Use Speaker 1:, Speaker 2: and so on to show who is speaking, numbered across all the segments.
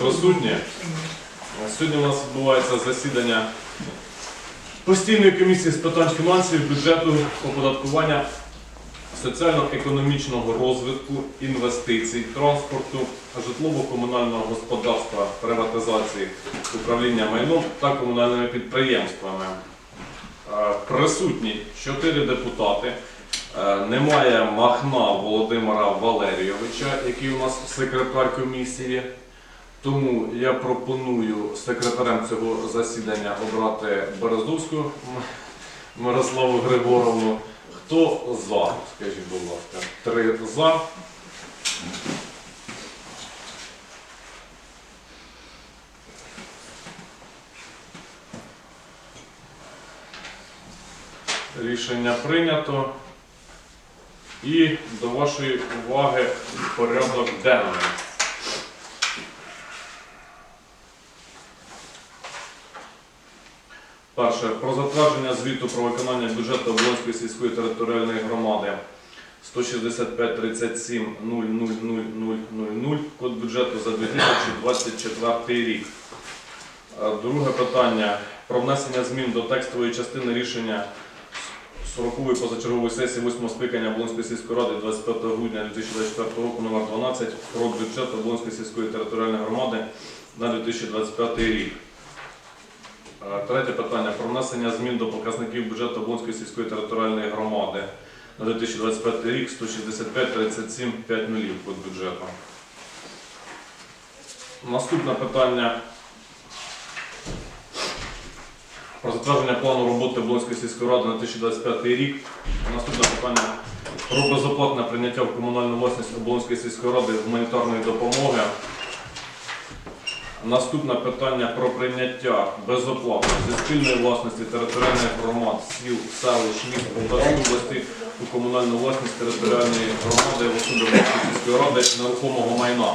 Speaker 1: присутні. Сьогодні у нас відбувається засідання постійної комісії з питань фінансів, бюджету, оподаткування, соціально-економічного розвитку, інвестицій, транспорту, житлово-комунального господарства, приватизації, управління майном та комунальними підприємствами. Е, Присутні чотири депутати. Е, Немає Махна Володимира Валерійовича, який у нас секретар комісії. Тому я пропоную секретарем цього засідання обрати Березовську Мирославу Григоровну. Хто за? Скажіть, будь ласка. Три за. Рішення прийнято. І до вашої уваги порядок денний. Перше. Про затвердження звіту про виконання бюджету Оболонської сільської територіальної громади 165 000000, код бюджету за 2024 рік. Е, Друге питання. Про внесення змін до текстової частини рішення 40-ї позачергової сесії 8 скликання Оболонської сільської ради 25 грудня 2024 року номер 12 про бюджет Оболонської сільської територіальної громади на 2025 рік. Третє питання про внесення змін до показників бюджету Оболонської сільської територіальної громади на 2025 рік 165 37 50 код бюджету. Наступне питання про затвердження плану роботи Оболонської сільської ради на 2025 рік. Наступне питання про безоплатне прийняття в комунальну власність Оболонської сільської ради гуманітарної допомоги. Наступне питання про прийняття безоплатно зі спільної власності територіальних громад, сіл, селищ, міст Полтавської області у комунальну власність територіальної громади в особі сільської ради нерухомого майна.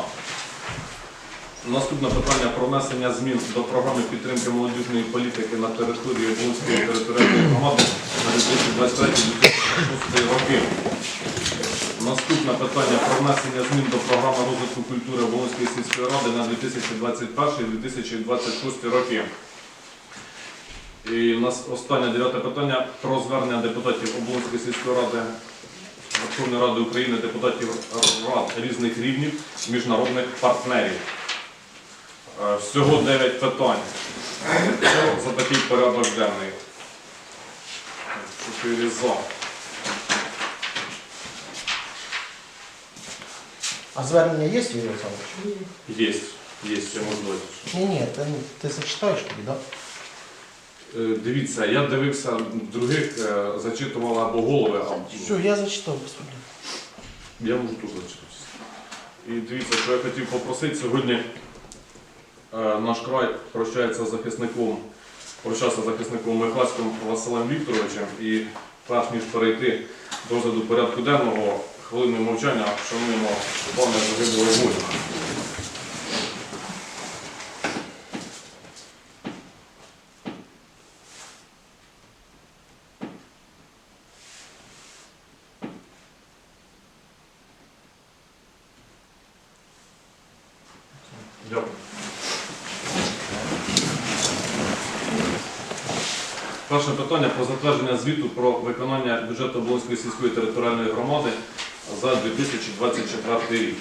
Speaker 1: Наступне питання про внесення змін до програми підтримки молодіжної політики на території Оболонської територіальної громади на 2023-2026 роки. Наступне питання про внесення змін до програми розвитку культури Оболонської сільської ради на 2021-2026 роки. І у нас останнє дев'яте питання про звернення депутатів Оболонської сільської ради Верховної Ради України, депутатів рад різних рівнів, міжнародних партнерів. Е, Всього 9 питань. За такий порядок денний. Чотири за.
Speaker 2: А звернення є, Юрій Олександрович?
Speaker 1: Є, є ще можливість.
Speaker 2: Ні, ні, ти, ти зачитаєш тоді, так?
Speaker 1: Е, Дивіться, я дивився других, е, зачитували або голови, або
Speaker 2: Все, я зачитав без проблем.
Speaker 1: я можу тут зачитатися. І дивіться, що я хотів попросити сьогодні. е, Наш край прощається з захисником, прощався з захисником Михайлським Василем Вікторовичем. І перш ніж перейти до розгляду порядку денного, хвилиною мовчання шануємо пам'ять загиблого воїна. Дякую. Перше питання про затвердження звіту про виконання бюджету Оболонської сільської територіальної громади 2024 рік.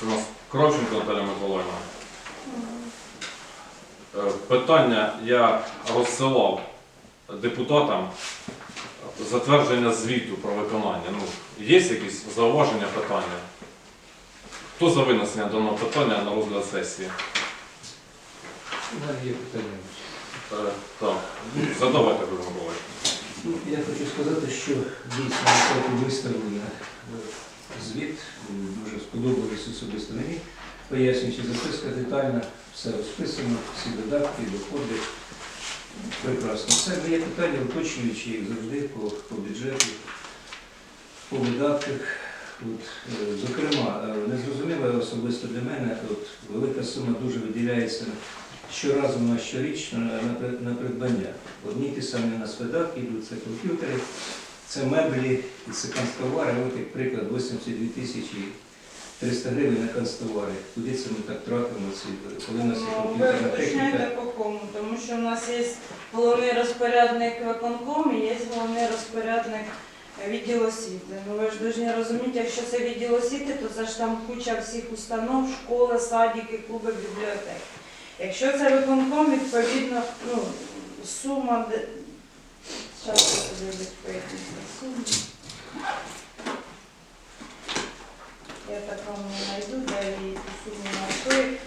Speaker 1: Це у нас Кравченко Наталя Миколаївна. Е, Питання я розсилав депутатам затвердження звіту про виконання. Ну, є якісь зауваження питання? Хто за винесення даного питання на розгляд сесії?
Speaker 3: Є питання.
Speaker 1: Е, Так, задавайте, Григорій Миколаївич.
Speaker 3: Ну, я хочу сказати, що дійсно на е, звіт, дуже сподобалось особисто мені. Пояснюючи записка детально, все розписано, всі додатки, доходи. Прекрасно. Це моє питання уточнюючи, як завжди, по, по бюджету, по видатках. От, е, зокрема, е, незрозуміло особисто для мене, от, велика сума дуже виділяється щоразу на щорічно на, на, при- на придбання. Одні ті самі у нас видатки йдуть, це комп'ютери, це меблі і це канцтовари. От як приклад 82 тисячі 300 гривень на канцтовари. Куди це ми так тратимо ці, коли в нас є
Speaker 4: Ну, Ви
Speaker 3: комп'ютерна
Speaker 4: уточняєте
Speaker 3: техніка?
Speaker 4: по кому, тому що у нас є головний розпорядник виконком і є головний розпорядник відділ освіти. Ну ви ж повинні розуміти, якщо це відділ освіти, то це ж там куча всіх установ, школи, садики, клуби, бібліотеки. Якщо це виконком, відповідно, ну, сума, де... Зараз на суму. Я так вам не знайду, де її суму знайшли,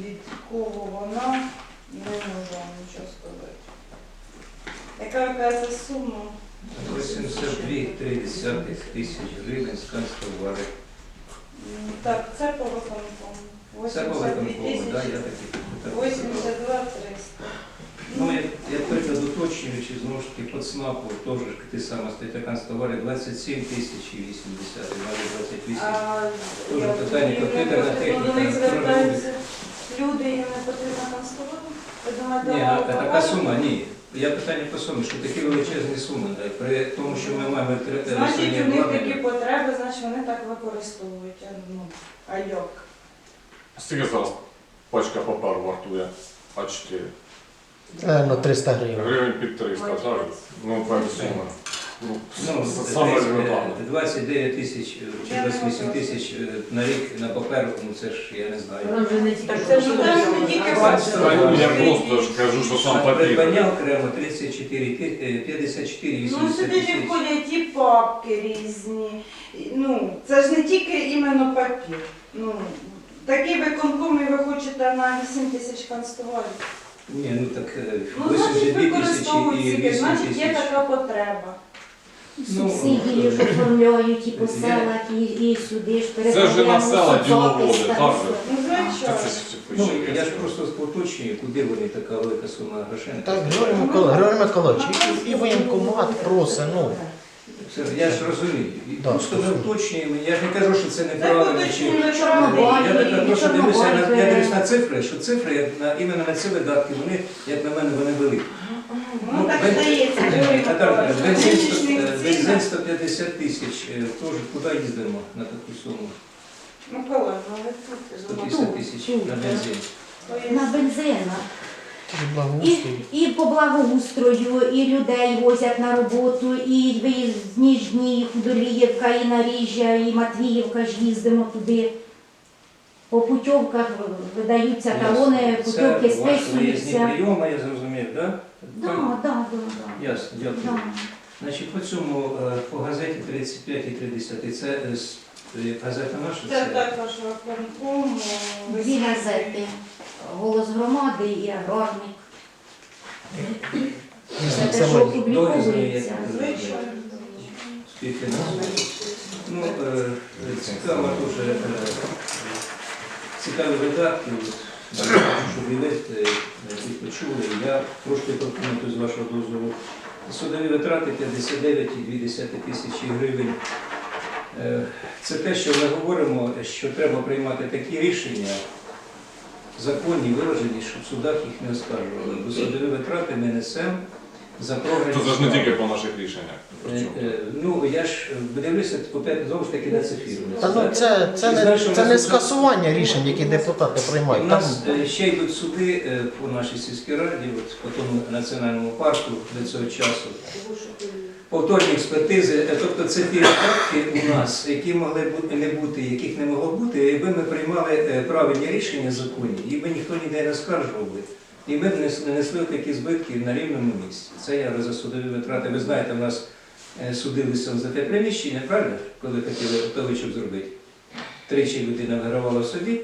Speaker 4: від кого вона, не можу вам нічого сказати. Яка це сума?
Speaker 3: 82,3 тисяч гривень з канцтовари.
Speaker 4: Так, це по виконкому.
Speaker 3: Це по
Speaker 4: 82
Speaker 3: виконкому, да, я такий.
Speaker 4: 82 300.
Speaker 3: Ну, як, як приклад уточнюючи, знову ж таки, по ЦНАПу теж ж ти сама стаття канцтовари 27 тисяч і 80, і навіть 28.
Speaker 4: А я
Speaker 3: питання
Speaker 4: розумію,
Speaker 3: комп'ютерна
Speaker 4: просто
Speaker 3: техніка,
Speaker 4: До них звертаються люди і не. Ви думаєте,
Speaker 3: Ні, а така сума, ні. Я питання по сумі, що такі величезні суми, е, при тому, що ми маємо три-
Speaker 4: Значить, у них такі потреби, значить вони так використовують. А, Ну, а як?
Speaker 1: Скільки зараз пачка паперу вартує А4?
Speaker 2: Наверно, 300 гривень.
Speaker 1: Гривень під 300, так? Ну, певні суми. Ну,
Speaker 3: Ну,
Speaker 1: с- саме
Speaker 3: десь, е, 29 тисяч е, чи 28 тисяч е, на рік на паперу, ну це ж я не знаю.
Speaker 4: Так це ж не тільки.
Speaker 1: Та ні, Я просто ж кажу, що сам
Speaker 3: А
Speaker 1: папір.
Speaker 3: придбання окремо 34, ти- е, 54,
Speaker 4: Ну
Speaker 3: 80
Speaker 4: сюди ж
Speaker 3: тисяч.
Speaker 4: входять і папки різні. І, Ну, це ж не тільки іменно папір. Ну, такий виконком і ви хочете на 8 тисяч констувалів.
Speaker 3: Ні, ну так е,
Speaker 4: Ну, значить,
Speaker 3: 82 тисячі
Speaker 4: використовують
Speaker 3: і
Speaker 4: тільки,
Speaker 3: 8
Speaker 4: значить є
Speaker 3: тисяч.
Speaker 4: така потреба.
Speaker 3: Ну,
Speaker 5: Субсидії ж оформляють і по селах, і, і сюди ж
Speaker 1: Це ж і на села діловоди,
Speaker 5: так.
Speaker 1: так же?
Speaker 4: Ну,
Speaker 1: Та
Speaker 4: звичайно.
Speaker 1: ж-
Speaker 3: Ну, я ж просто уточнюю, куди вони така велика сума грошей.
Speaker 2: Так, Григорій Миколаївич, Григорій Миколаївич, і, і воєнкомат просить, ну.
Speaker 3: Я ж розумію. І
Speaker 2: Да,
Speaker 3: Просто ми уточнюємо. Я ж не кажу, що це неправильно. Чи... Я так просто дивлюся на я дивлюсь на цифри, що цифри як на іменно на ці видатки, вони, як на мене, вони великі.
Speaker 4: Ну, так
Speaker 3: бен-
Speaker 4: здається, Юрій Миколаївич, на
Speaker 3: бензин, сто- е, бензин
Speaker 4: цінах.
Speaker 3: 150 тисяч. е, Тож куди їздимо на таку суму?
Speaker 4: Ну, Миколаївна, ви тут
Speaker 3: 150 тисяч на бензин.
Speaker 5: На бензина.
Speaker 2: І
Speaker 5: І, по благоустрою, і людей возять на роботу, і виїзні ж дні, і Худоліївка, і Наріжжя, і Матвіївка ж їздимо туди. По путівках видаються талони,
Speaker 3: Це
Speaker 5: путівки
Speaker 3: ваші виїзні
Speaker 5: списуються.
Speaker 3: прийоми, я зрозумів, так?
Speaker 5: Да, да, да, да.
Speaker 3: Ясно, дякую.
Speaker 5: Да.
Speaker 3: Значить, по цьому е, по газеті 35,3, це е, с- е, газета наша?
Speaker 4: Це також виконком. е,
Speaker 5: Дві газети. Голос громади і аграрник. Це те, що опубліковується.
Speaker 3: Ну, е, цікаво дуже, е, цікаві видатки, щоб і ви е, почули. Я трошки прокоментую з вашого дозволу. Судові витрати 59,2 тисячі гривень. Це те, що ми говоримо, що треба приймати такі рішення, законні, виражені, щоб в судах їх не оскаржували. Бо судові витрати ми несемо за програні.
Speaker 1: То це ж не тільки по наших рішеннях.
Speaker 3: Е, е, Ну, я ж дивлюся опять знову ж таки на цифру.
Speaker 2: Та ну це, це, не, це не скасування рішень, які депутати
Speaker 3: У
Speaker 2: приймають. Там
Speaker 3: нас е, ще йдуть суди е, по нашій сільській раді, от по тому національному парку до цього часу. Повторні експертизи, е, тобто це ті випадки у нас, які могли бути не бути, яких не могло бути, якби ми приймали е, правильні рішення законні, і би ніхто ніде не скаржував би. І ми б не несли такі збитки на рівному місці. Це я за судові витрати. Ви знаєте, в нас е, судилися за те приміщення, правильно? Коли хотіли готовичок зробити. Тричі людина вигравала суді,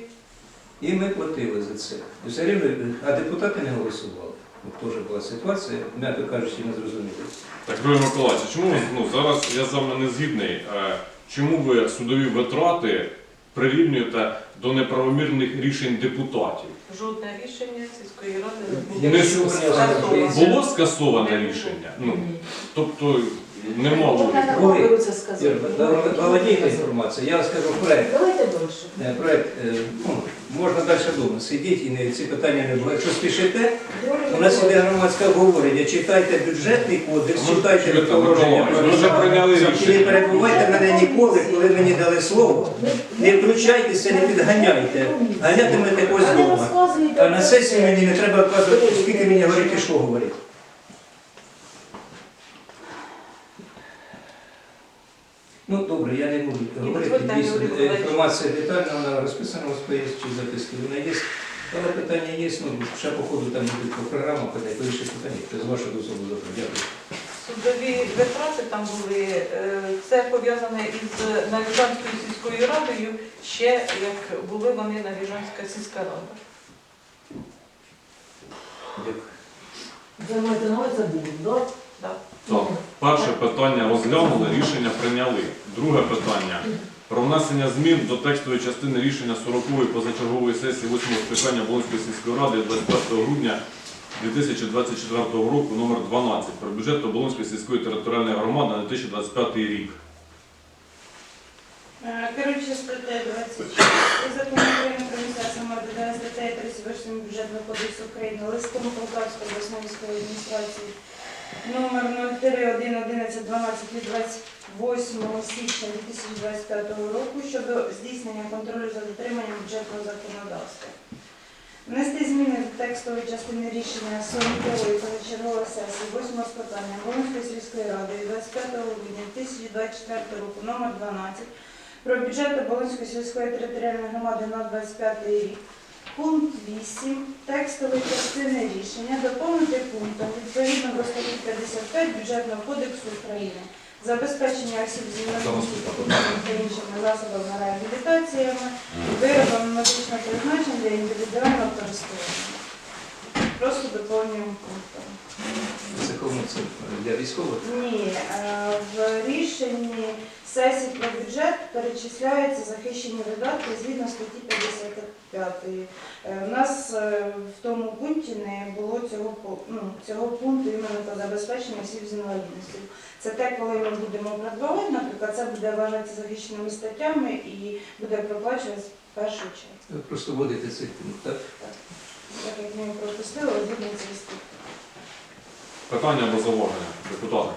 Speaker 3: і ми платили за це. І все рівно, а депутати не голосували. Теж була ситуація, м'яко кажучи, не зрозуміло.
Speaker 1: Так, Григорій Миколаївич, чому ну, зараз я з вами не згідний? Чому ви судові витрати прирівнюєте до неправомірних рішень депутатів?
Speaker 6: Жодне рішення сільської ради
Speaker 1: Не
Speaker 6: не було.
Speaker 1: Було скасоване рішення? Ну, тобто.
Speaker 3: Юр, ви володієте інформацією, я скажу проект.
Speaker 6: Давайте більше.
Speaker 3: Е, Проект, е, ну, можна далі вдома сидіти і ці питання не було. Якщо спішите, у нас іде громадське обговорення. Читайте бюджетний кодекс, читайте положення. І не перебувайте мене ніколи, коли мені дали слово. Не втручайтеся, не підганяйте. Ганятимете ось
Speaker 5: А
Speaker 3: вдома. А на сесії мені не треба вказувати, скільки мені говорити, що говорити. Ну добре, я не буду говорити. Дійсно, інформація детальна, вона розписана у своїй чи записки, вона є. Але питання є, ну, ще по ходу там будуть по програмах, питання, по інших питань. Це з вашого дозволу добре. Дякую.
Speaker 6: Судові витрати там були. е, Це пов'язане із Навіжанською сільською радою, ще як були вони Навіжанська сільська рада.
Speaker 3: Дякую.
Speaker 7: Це маєте на увазі, це було, так?
Speaker 1: Так, перше питання розглянули, рішення прийняли. Друге питання. Про внесення змін до текстової частини рішення 40-ї позачергової сесії 8 скликання Волинської сільської ради 25 грудня 2024 року номер 12 про бюджет Оболонської сільської територіальної громади на 2025 рік.
Speaker 4: Е, Керуючи статтею 26 закону України про місцеве самоврядування статтею 38 бюджетного кодексу України листом Полтавської обласної військової адміністрації номер 0311112 від 28 січня 2025 року щодо здійснення контролю за дотриманням бюджетного законодавства. Внести зміни до текстової частини рішення 40-ї позачергової сесії 8 скликання Волинської сільської ради від 25 грудня 2024 року номер 12 про бюджет Оболонської сільської територіальної громади на 25 рік. Пункт 8 текстової частини рішення доповнити пунктом відповідно до статті 55 Бюджетного кодексу України забезпечення осіб з інвалідністю та іншими засобами реабілітаціями, виробами медичного призначення для індивідуального користування. Просто доповнюємо пунктом.
Speaker 3: Це кому це для військових?
Speaker 4: Ні, е, в рішенні сесії про бюджет перечисляються захищені видатки згідно статті 55. Е, У нас е, в тому пункті не було цього, ну, цього пункту іменно по забезпеченню осіб з інвалідністю. Це те, коли ми будемо придбавати, наприклад, це буде вважатися захищеними статтями і буде проплачуватися в першу чергу.
Speaker 3: Ви просто вводите цей пункт, так?
Speaker 4: Так так як ми пропустили, згідно цієї статті.
Speaker 1: Питання або зауваження? Депутати.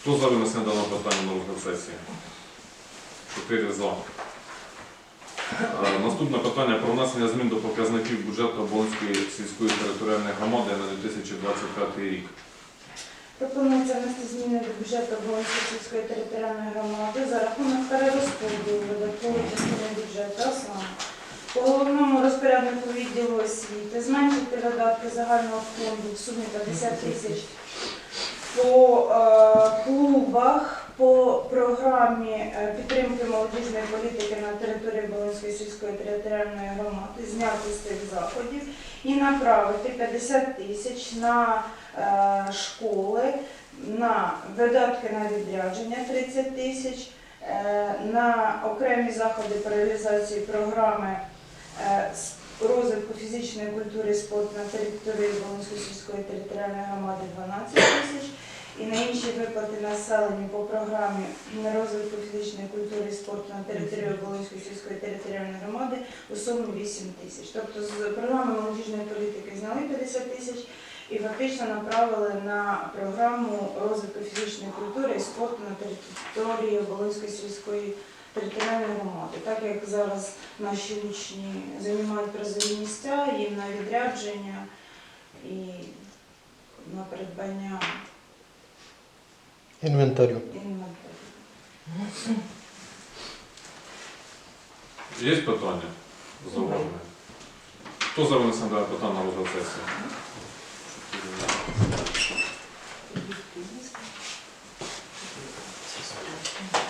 Speaker 1: Хто за винесення даного питання на розгляд сесії? Чотири за. Е, Наступне питання про внесення змін до показників бюджету Оболонської сільської територіальної громади на 2025 рік.
Speaker 4: Пропонується внести зміни до бюджету Волинської сільської територіальної громади за рахунок перерозподілу видаткової частини бюджету, а саме по головному розпоряднику відділу освіти зменшити видатки загального фонду в сумі 50 тисяч по е, клубах, по програмі е, підтримки молодіжної політики на території Волинської сільської територіальної громади зняти з цих заходів і направити 50 тисяч на е, школи, на видатки на відрядження 30 тисяч, е, на окремі заходи по реалізації програми розвитку фізичної культури і спорту на території Волинської сільської територіальної громади 12 тисяч. І на інші виплати населенню по програмі розвитку фізичної культури і спорту на території Волинської сільської територіальної громади у сумі 8 тисяч. Тобто з програми молодіжної політики зняли 50 тисяч і фактично направили на програму розвитку фізичної культури і спорту на території Волинської сільської територіальної громади. Так як зараз наші учні займають призові місця, їм на відрядження і на придбання
Speaker 2: Інвентарю.
Speaker 4: інвентарю.
Speaker 1: Є питання? Зауваження? Хто за винесення даного питання на розгляд сесії?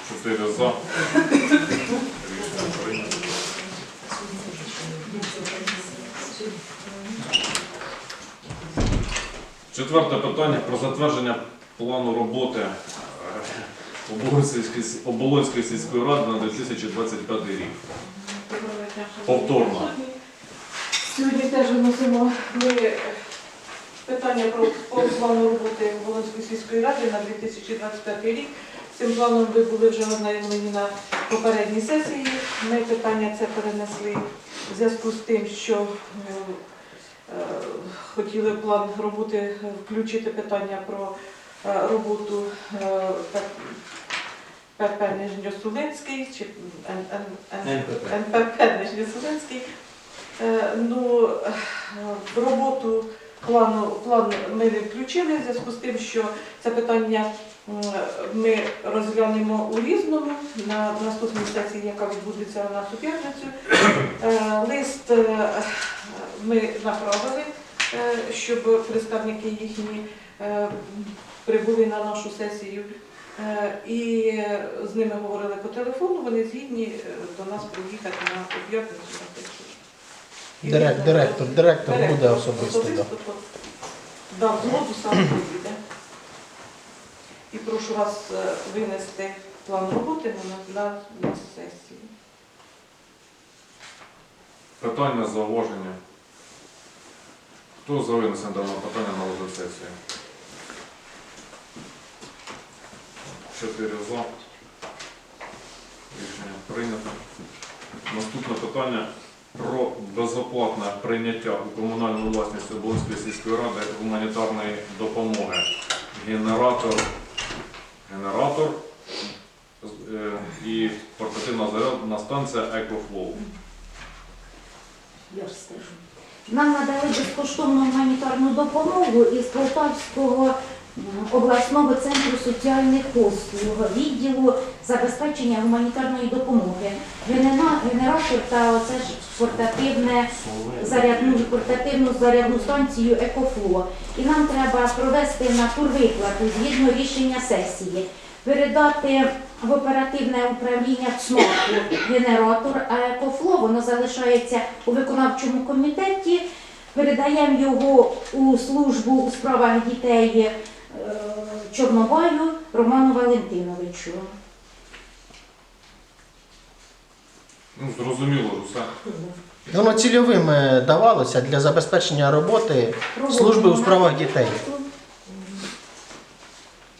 Speaker 1: Чотири за. Рішення прийнято. Четверте питання про затвердження плану роботи е, Оболонської сільської ради на 2025 рік. Повторно.
Speaker 6: Сьогодні теж виносимо ми е, питання про по плану роботи Волинської сільської ради на 2025 рік. Цим планом ви були вже ознайомлені на попередній сесії. Ми питання це перенесли в зв'язку з тим, що е, хотіли в план роботи включити питання про е, роботу е, ПП Нижньосулинський чи
Speaker 3: НПП.
Speaker 6: Нижньосулинський. Е, Ну, е, в роботу плану план ми не включили в зв'язку з тим, що це питання ми розглянемо у різному на наступній сесії, яка відбудеться у нас у п'ятницю. Е, Лист е, ми направили, е, щоб представники їхні е, прибули на нашу сесію. Е, І з ними говорили по телефону, вони згідні до нас приїхати на у п'ятницю на сесію. І
Speaker 2: Дирек-
Speaker 6: він,
Speaker 2: директор, директор буде
Speaker 6: директор
Speaker 2: особисто. Да.
Speaker 6: дав згоду, сам поїде. І прошу вас винести план роботи на, на, на сесію.
Speaker 1: Питання, зауваження. Хто за винесення даного питання на розгляд сесії? Чотири за. Рішення прийнято. Наступне питання про безоплатне прийняття у комунальну власність Оболонської сільської ради гуманітарної допомоги. Генератор, генератор е, і портативна зарядна станція EcoFlow.
Speaker 5: Я ж скажу. Нам надали безкоштовну гуманітарну допомогу із Полтавського обласного центру соціальних послуг, відділу забезпечення гуманітарної допомоги. Генератор та оце ж портативне зарядну, портативну зарядну станцію Екофло. І нам треба провести на турвиплату згідно рішення сесії, передати в оперативне управління ЦМОКу генератор, а Екофло воно залишається у виконавчому комітеті. Передаємо його у службу у справах дітей е, Чорнобаю Роману Валентиновичу.
Speaker 1: Ну, зрозуміло, ж все.
Speaker 2: Воно цільовим е, давалося для забезпечення роботи служби у справах дітей.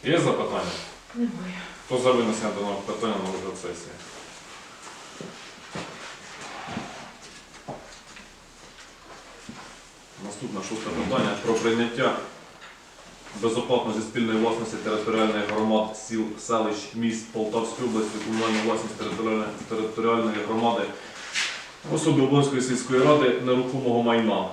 Speaker 1: Є запитання?
Speaker 6: Немає.
Speaker 1: Хто за винесення даного питання на розгляд сесії? Наступне шосте питання про прийняття безоплатно зі спільної власності територіальних громад сіл, селищ, міст Полтавської області, комунальної власності територіальної, територіальної громади в особі сільської ради нерухомого майна.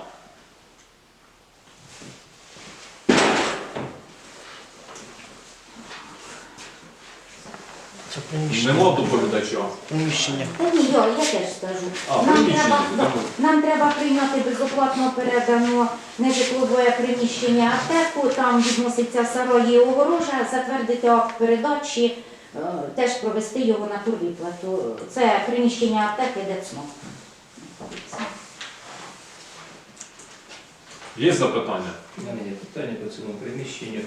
Speaker 2: Приміщення.
Speaker 1: Нема доповідача.
Speaker 2: приміщення.
Speaker 5: Та ні, я, я теж скажу.
Speaker 1: А,
Speaker 5: Нам
Speaker 1: приміщення.
Speaker 5: треба, да, нам треба прийняти безоплатно передано нежитлове приміщення аптеку, там відноситься сарої і огорожа, затвердити акт передачі, е, теж провести його на турвиплату. Це приміщення аптеки ДЕЦМО.
Speaker 1: Є запитання?
Speaker 3: У мене є питання по цьому приміщенню.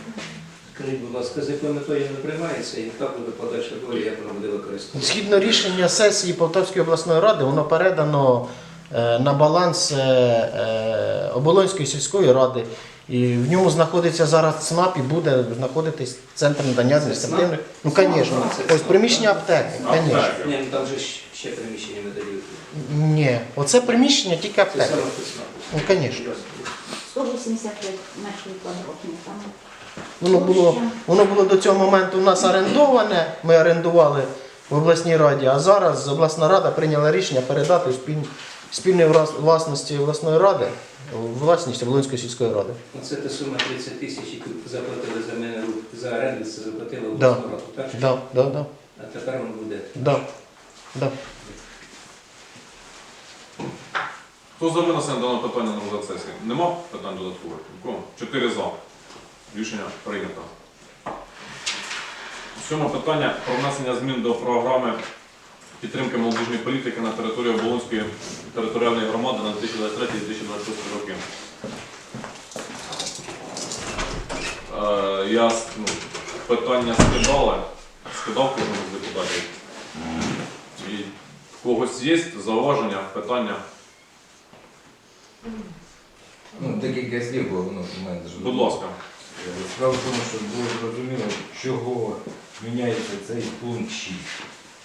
Speaker 3: Скажіть, будь ласка, з якою метою не приймається і яка буде подальша доля, як воно буде використовуватися?
Speaker 2: Згідно рішення сесії Полтавської обласної ради, воно передано е, на баланс е, е, Оболонської сільської ради. І в ньому знаходиться зараз ЦНАП і буде знаходитись центр надання адміністративних. Ну, звісно, ось приміщення аптеки, звісно.
Speaker 3: Ні, ну там же ще приміщення медалів.
Speaker 2: Ні, оце приміщення тільки
Speaker 3: Це
Speaker 2: аптека. Ну, звісно.
Speaker 5: 185 метрів квадратних. Там
Speaker 2: Воно було, воно було до цього моменту у нас орендоване, ми орендували в обласній раді, а зараз обласна рада прийняла рішення передати у спіль- спільної власності обласної ради, власність Волинської сільської ради.
Speaker 3: Оце та сума 30 тисяч, яку заплатили за мене за оренду, це заплатили в
Speaker 2: Да.
Speaker 3: обласну раду, так?
Speaker 2: Да, да, да,
Speaker 3: А тепер воно буде.
Speaker 2: да, да.
Speaker 1: Хто за винесення даного питання на сесії? Нема питань додаткових? Чотири за. Рішення прийнято. Сьоме питання про внесення змін до програми підтримки молодіжної політики на території Оболонської територіальної громади на 2023-2026 роки. Е, я ну, питання скидали, скидав кожному з депутатів. І в когось є зауваження, питання?
Speaker 8: Ну, декілька слів, бо воно в мене дуже
Speaker 1: Будь ласка.
Speaker 8: Справа в тому, що було зрозуміло, чого міняється цей пункт 6.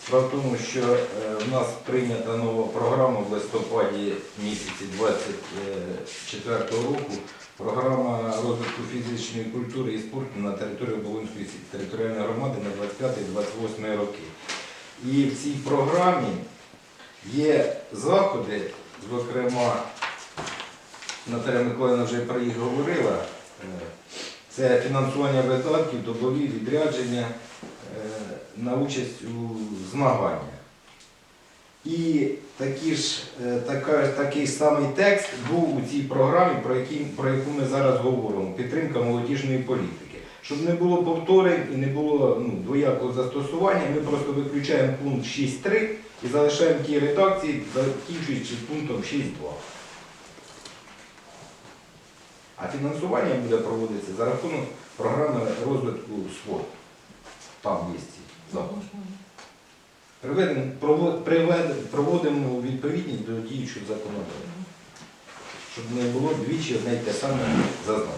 Speaker 8: Справа в тому, що е, в нас прийнята нова програма в листопаді місяці 24 року. Програма розвитку фізичної культури і спорту на території Оболонської територіальної громади на 25-28 роки. І в цій програмі є заходи, зокрема, Наталя Миколаївна вже про їх говорила. Це фінансування видатків, добові відрядження е, на участь у змаганнях. І такі ж, е, така, такий самий текст був у цій програмі, про, які, про яку ми зараз говоримо, підтримка молодіжної політики. Щоб не було повторень і не було ну, двоякого застосування, ми просто виключаємо пункт 6.3 і залишаємо ті редакції, закінчуючи пунктом 6.2. А фінансування буде проводитися за рахунок програми розвитку спорту. Там є ці заходи. Проводимо відповідність до діючого законодавства, щоб не було двічі одне й те саме зазначено.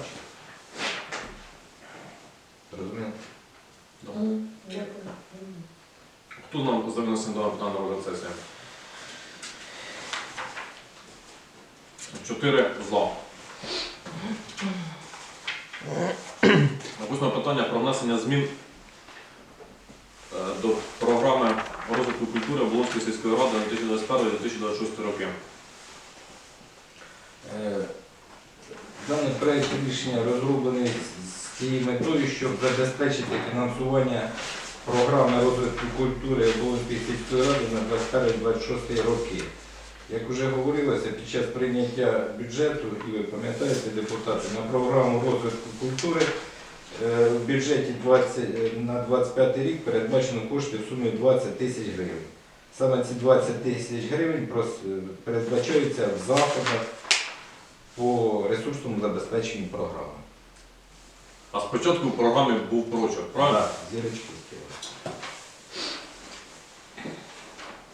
Speaker 8: Розумієте?
Speaker 1: Хто нам за винесення даного сесії? Чотири за. Написано питання про внесення змін е, до програми розвитку культури Волонської сільської ради на 2021-2026 роки.
Speaker 8: Е, Даний проєкт рішення розроблений з цією метою, щоб забезпечити фінансування програми розвитку культури Оболонської сільської ради на 21-26 роки. Як вже говорилося, під час прийняття бюджету, і ви пам'ятаєте, депутати, на програму розвитку культури в бюджеті 20, е, на 25 рік передбачено кошти в сумі 20 тисяч гривень. Саме ці 20 тисяч гривень е, передбачаються в заходах по ресурсному забезпеченню програми.
Speaker 1: А спочатку в програмі був прочерк, правильно?
Speaker 8: Так, зірочки.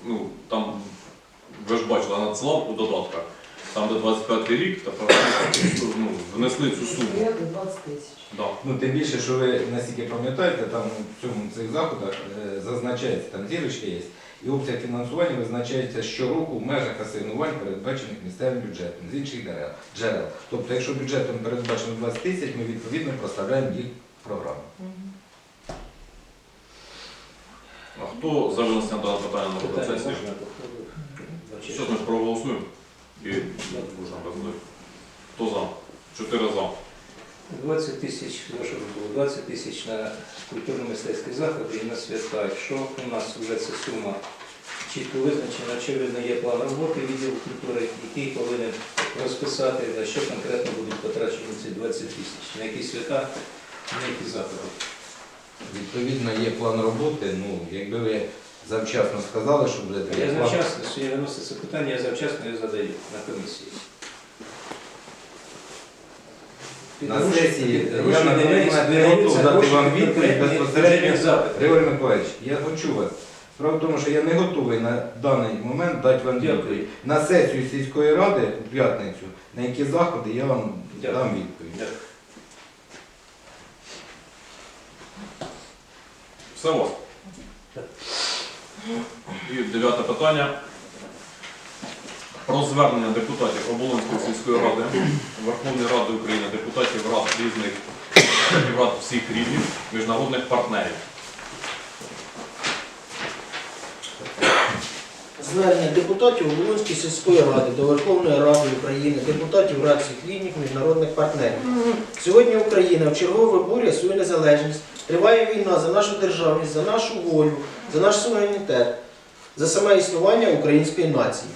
Speaker 1: Ну, там, ви ж бачили, надсилав у додатках. Там де 25 рік, та ну, внесли цю суму.
Speaker 7: 20 тисяч.
Speaker 1: Да.
Speaker 8: Ну, тим більше, що ви наскільки пам'ятаєте, там в цьому цих заходах е, зазначається, там зірочки є, і опція фінансування визначається щороку в межах асигнувань, передбачених місцевим бюджетом з інших джерел. джерел. Тобто, якщо бюджетом передбачено 20 тисяч, ми відповідно проставляємо їх в програму.
Speaker 1: А хто за винесення даного питання на розгляд
Speaker 3: Питання
Speaker 1: сесії?
Speaker 3: можна?
Speaker 1: Зараз ми ж проголосуємо і можна розглядати. Хто за? Чотири за.
Speaker 3: 20 тисяч, прошу було 20 тисяч на культурно-мистецькі заходи і на свята. Якщо у нас вже ця сума чітко визначена, очевидно, є план роботи відділу культури, який повинен розписати, на що конкретно будуть потрачені ці 20 тисяч, на які свята, на які заходи.
Speaker 8: Відповідно, є план роботи. Ну, якби ви завчасно сказали, що буде
Speaker 3: Я
Speaker 8: такий план.
Speaker 3: завчасно, що я виносив це питання, я завчасно його задаю на комісії.
Speaker 8: На сесії я на не готов дати вам відповідь безпосередньо. Григорій Миколаївич, я хочу вас. Справа в тому, що я не готовий на даний момент дати вам
Speaker 3: Дякую.
Speaker 8: відповідь. На сесію сільської ради у п'ятницю, на які заходи я вам
Speaker 3: Дякую.
Speaker 8: дам відповідь.
Speaker 3: Дякую.
Speaker 1: І дев'яте питання. Про звернення депутатів Оболонської сільської ради, Верховної Ради України, депутатів рад різних депутатів рад всіх рівнів, міжнародних партнерів.
Speaker 2: Звернення депутатів Волинської сільської ради до Верховної Ради України, депутатів рад всіх рівнів міжнародних партнерів. Сьогодні Україна в чергове виборює свою незалежність. Триває війна за нашу державність, за нашу волю, за наш суверенітет, за саме існування української нації.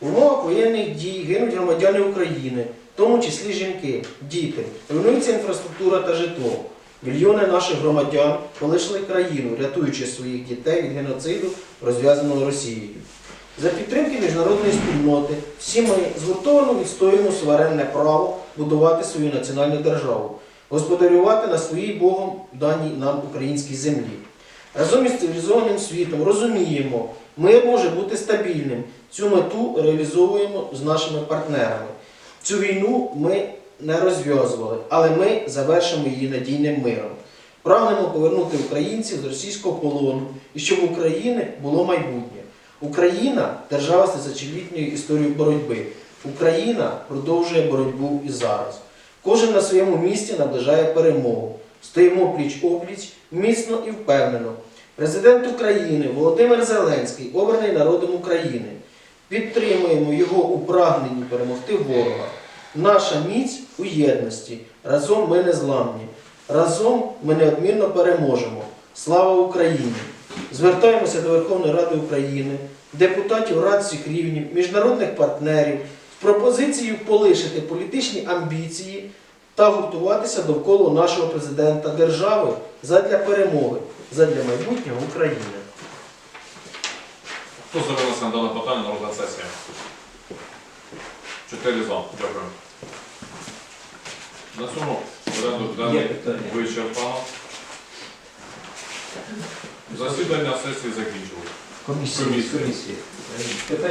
Speaker 2: В умовах воєнних дій гинуть громадяни України, в тому числі жінки, діти, руйнується інфраструктура та житло. Мільйони наших громадян полишили країну, рятуючи своїх дітей від геноциду, розв'язаного Росією. За підтримки міжнародної спільноти всі ми згуртовано відстоюємо суверенне право будувати свою національну державу, господарювати на своїй Богом даній нам українській землі. Разом із цивілізованим світом розуміємо, мир може бути стабільним. Цю мету реалізовуємо з нашими партнерами. Цю війну ми не розв'язували, але ми завершимо її надійним миром. Прагнемо повернути українців з російського полону і щоб в України було майбутнє. Україна держава з тисячолітньою історією боротьби. Україна продовжує боротьбу і зараз. Кожен на своєму місці наближає перемогу. Стоїмо пліч опліч, міцно і впевнено. Президент України Володимир Зеленський, обраний народом України. Підтримуємо його у прагненні перемогти ворога. Наша міць у єдності. Разом ми не зламні. Разом ми неодмінно переможемо. Слава Україні! Звертаємося до Верховної Ради України, депутатів рад всіх рівнів, міжнародних партнерів з пропозицією полишити політичні амбіції та гуртуватися довкола нашого президента держави задля перемоги, задля майбутнього України.
Speaker 1: Хто за винесення дане питання на розгляд сесії? Чотири за. Дякую. На цьому порядок денний вичерпано. Засідання сесії закінчилось.
Speaker 2: Комісія.
Speaker 1: Комісія.
Speaker 3: Комісія. Питання